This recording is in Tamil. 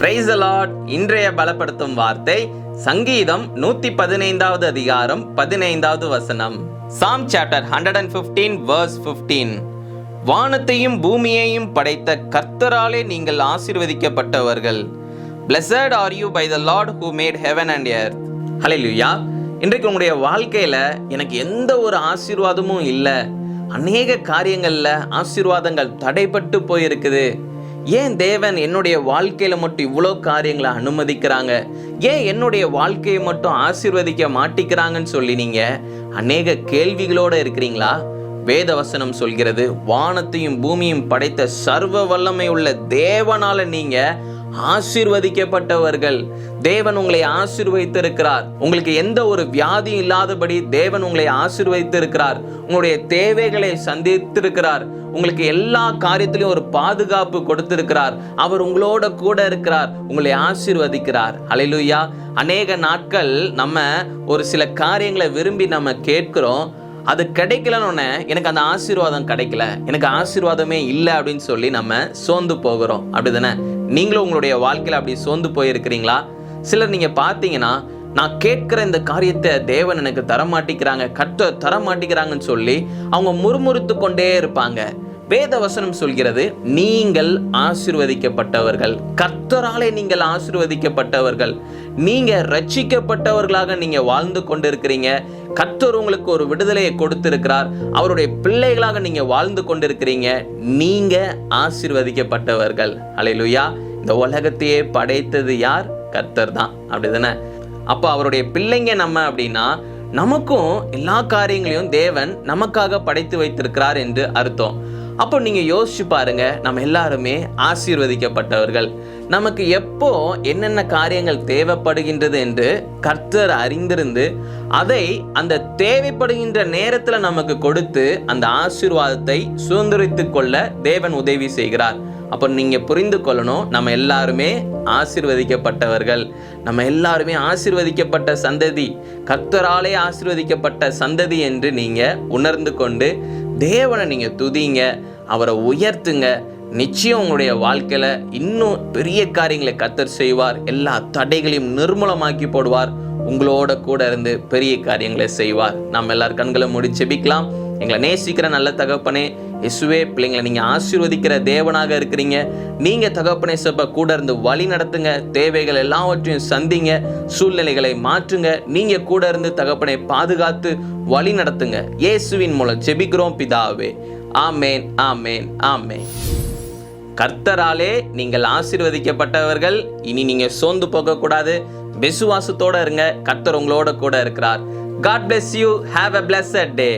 பிரைஸ் அலாட் இன்றைய பலப்படுத்தும் வார்த்தை சங்கீதம் நூத்தி பதினைந்தாவது அதிகாரம் பதினைந்தாவது வசனம். Psalm chapter hundred and fifteen verse fifteen வானத்தையும் பூமியையும் படைத்த கர்த்தராலே நீங்கள் ஆசிர்வதிக்கப்பட்டவர்கள். Blessed are you by the lord who made heaven and earth ஹலே ஹalleluya இன்றைக்கு உங்களுடைய வாழ்க்கையில எனக்கு எந்த ஒரு ஆசீர்வாதமும் இல்லை. அநேக காரியங்களில் ஆசீர்வாதங்கள் தடைப்பட்டு போயிருக்குது. ஏன் தேவன் என்னுடைய வாழ்க்கையில மட்டும் இவ்வளோ காரியங்களை அனுமதிக்கிறாங்க? ஏன் என்னுடைய வாழ்க்கையை மட்டும் ஆசீர்வதிக்க மாட்டிக்கிறாங்கன்னு சொல்லி நீங்க அநேக கேள்விகளோட இருக்கிறீங்களா? வேத வசனம் சொல்கிறது வானத்தையும் பூமியும் படைத்த சர்வ வல்லமை உள்ள தேவனால நீங்கள் ஆசீர்வதிக்கப்பட்டவர்கள். தேவன் உங்களை ஆசீர்வதித்திருக்கிறார். உங்களுக்கு எந்த ஒரு வியாதியும் இல்லாதபடி தேவன் உங்களை ஆசீர்வதித்திருக்கிறார். உங்களுடைய தேவைகளை சந்தித்திருக்கிறார். உங்களுக்கு எல்லா காரியத்திலையும் ஒரு பாதுகாப்பு கொடுத்திருக்கிறார். அவர் உங்களோட கூட இருக்கிறார். உங்களை ஆசீர்வதிக்கிறார். அலையிலுயா அநேக நாட்கள் நம்ம ஒரு சில காரியங்களை விரும்பி நம்ம கேட்கிறோம். அது கிடைக்கலன்னு எனக்கு அந்த ஆசீர்வாதம் கிடைக்கல. எனக்கு ஆசீர்வாதமே இல்லை அப்படின்னு சொல்லி நம்ம சோர்ந்து போகிறோம். அப்படிதானே? நீங்களும் உங்களுடைய வாழ்க்கையில் அப்படி சோர்ந்து போயிருக்கிறீங்களா? சிலர் நீங்கள் பார்த்தீங்கன்னா நான் கேட்கிற இந்த காரியத்தை தேவன் எனக்கு தரமாட்டிக்கிறாங்க கட்ட தரமாட்டிக்கிறாங்கன்னு சொல்லி அவங்க முறுமுறுத்து கொண்டே இருப்பாங்க. வேதவசனம் சொல்கிறது நீங்கள் ஆசிர்வதிக்கப்பட்டவர்கள். கர்த்தராலே நீங்கள் ஆசிர்வதிக்கப்பட்டவர்கள். நீங்க ரட்சிக்கப்பட்டவர்களாக நீங்க வாழ்ந்து கொண்டிருக்கிறீங்க. கர்த்தர் உங்களுக்கு ஒரு விடுதலையை கொடுத்திருக்கிறார். அவருடைய பிள்ளைகளாக நீங்க வாழ்ந்து கொண்டிருக்கிறீங்க. நீங்க ஆசிர்வதிக்கப்பட்டவர்கள். அலையிலுயா இந்த உலகத்தையே படைத்தது யார்? கர்த்தர் தான். அப்படிதானே அப்போ அவருடைய பிள்ளைங்க நம்ம அப்படின்னா நமக்கும் எல்லா காரியங்களையும் தேவன் நமக்காக படைத்து வைத்திருக்கிறார் என்று அர்த்தம். அப்போ நீங்கள் யோசிச்சு பாருங்கள் நம்ம எல்லாருமே ஆசீர்வதிக்கப்பட்டவர்கள். நமக்கு எப்போ என்னென்ன காரியங்கள் தேவைப்படுகின்றது என்று கர்த்தர் அறிந்திருந்து அதை அந்த தேவைப்படுகின்ற நேரத்தில் நமக்கு கொடுத்து அந்த ஆசீர்வாதத்தை சுதந்திரித்து கொள்ள தேவன் உதவி செய்கிறார். அப்போ நீங்கள் புரிந்து கொள்ளணும். நம்ம எல்லாருமே ஆசிர்வதிக்கப்பட்டவர்கள். நம்ம எல்லாருமே ஆசிர்வதிக்கப்பட்ட சந்ததி. கர்த்தராலே ஆசிர்வதிக்கப்பட்ட சந்ததி என்று நீங்கள் உணர்ந்து கொண்டு தேவனை நீங்கள் துதிங்க. அவரை உயர்த்துங்க. நிச்சயம் உங்களுடைய வாழ்க்கையில் இன்னும் பெரிய காரியங்களை கத்தர் செய்வார். எல்லா தடைகளையும் நிர்மூலமாக்கி போடுவார். உங்களோட கூட இருந்து பெரிய காரியங்களை செய்வார். நம்ம எல்லார் கண்களை முடிச்சு செபிக்கலாம் எங்களை நேசிக்கிற நல்ல தகப்பனே இசுவே பிள்ளைங்களை நீங்கள் ஆசீர்வதிக்கிற தேவனாக இருக்கிறீங்க. நீங்கள் தகப்பனே சபை கூட இருந்து வழி நடத்துங்க. தேவைகள் எல்லாவற்றையும் சந்திங்க. சூழ்நிலைகளை மாற்றுங்க. நீங்கள் கூட இருந்து தகப்பனை பாதுகாத்து வழி நடத்துங்க. இயேசுவின் மூலம் ஜெபிக்கிறோம் பிதாவே. ஆமேன் ஆமேன் ஆமேன். கர்த்தராலே நீங்கள் ஆசீர்வதிக்கப்பட்டவர்கள். இனி நீங்கள் சோர்ந்து போகக்கூடாது. விசுவாசத்தோடு இருங்க. கர்த்தர் உங்களோட கூட இருக்கிறார். God bless you have a blessed day